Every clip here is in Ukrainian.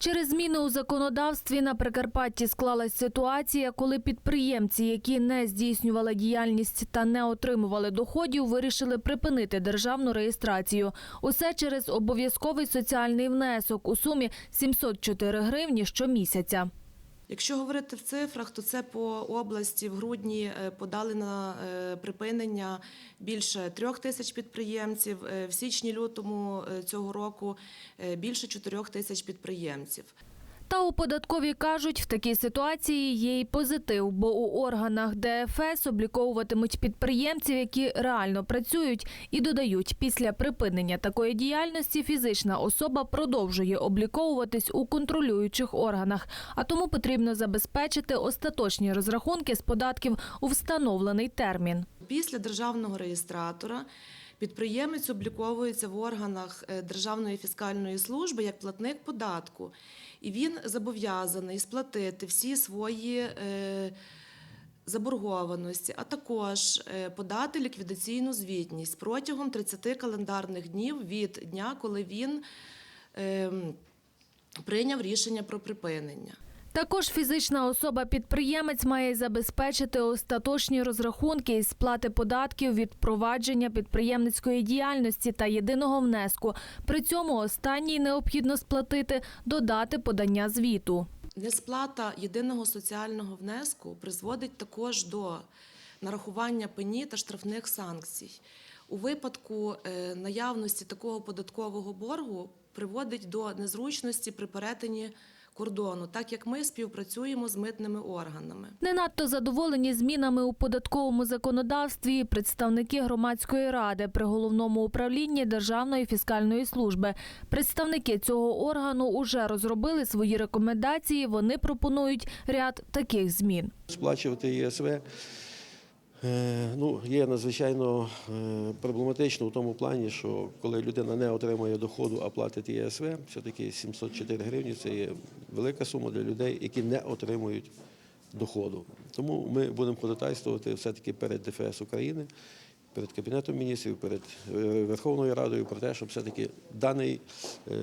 Через зміни у законодавстві на Прикарпатті склалась ситуація, коли підприємці, які не здійснювали діяльність та не отримували доходів, вирішили припинити державну реєстрацію. Усе через обов'язковий соціальний внесок у сумі 704 гривні щомісяця. Якщо говорити в цифрах, то це по області в грудні е, подали на е, припинення більше трьох тисяч підприємців. Е, В січні-лютому е, цього року більше чотирьох тисяч підприємців. Та у податковій кажуть, в такій ситуації є й позитив, бо у органах ДФС обліковуватимуть підприємців, які реально працюють, і додають, після припинення такої діяльності фізична особа продовжує обліковуватись у контролюючих органах, а тому потрібно забезпечити остаточні розрахунки з податків у встановлений термін. Після державного реєстратора підприємець обліковується в органах е, Державної фіскальної служби як платник податку, і він зобов'язаний сплатити всі свої. е, Заборгованості, а також е, подати ліквідаційну звітність протягом 30 календарних днів від дня, коли він ем, прийняв рішення про припинення. Також фізична особа-підприємець має забезпечити остаточні розрахунки із сплати податків від провадження підприємницької діяльності та єдиного внеску. При цьому останній необхідно сплатити до дати подання звіту. Несплата єдиного соціального внеску призводить також до нарахування пені та штрафних санкцій. У випадку е, наявності такого податкового боргу приводить до незручності при перетині кордону, так як ми співпрацюємо з митними органами. Не надто задоволені змінами у податковому законодавстві представники громадської ради при головному управлінні Державної фіскальної служби. Представники цього органу уже розробили свої рекомендації. Вони пропонують ряд таких змін. Сплачувати ЄСВ ну, є надзвичайно е, проблематично в тому плані, що коли людина не отримує доходу, а платить ЄСВ, все-таки 704 гривні це є велика сума для людей, які не отримують доходу. Тому ми будемо ходатайствувати все-таки перед ДФС України, перед Кабінетом міністрів, перед е, Верховною Радою про те, щоб все-таки даний, е,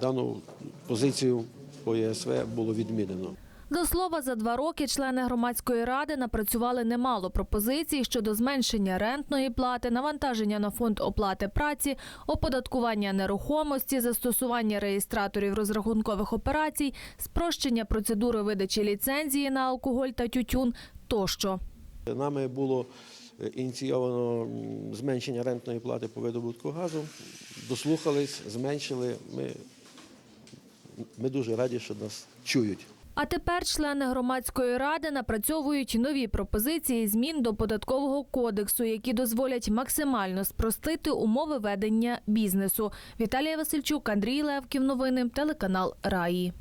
дану позицію по ЄСВ було відмінено. До слова, за два роки члени громадської ради напрацювали немало пропозицій щодо зменшення рентної плати, навантаження на фонд оплати праці, оподаткування нерухомості, застосування реєстраторів розрахункових операцій, спрощення процедури видачі ліцензії на алкоголь та тютюн тощо. Нами було е, ініційовано зменшення рентної плати по видобутку газу. Дослухались, зменшили. Ми, ми дуже раді, що нас чують. А тепер члени громадської ради напрацьовують нові пропозиції змін до податкового кодексу, які дозволять максимально спростити умови ведення бізнесу. Віталія Васильчук, Андрій Левків. Новини телеканал Раї.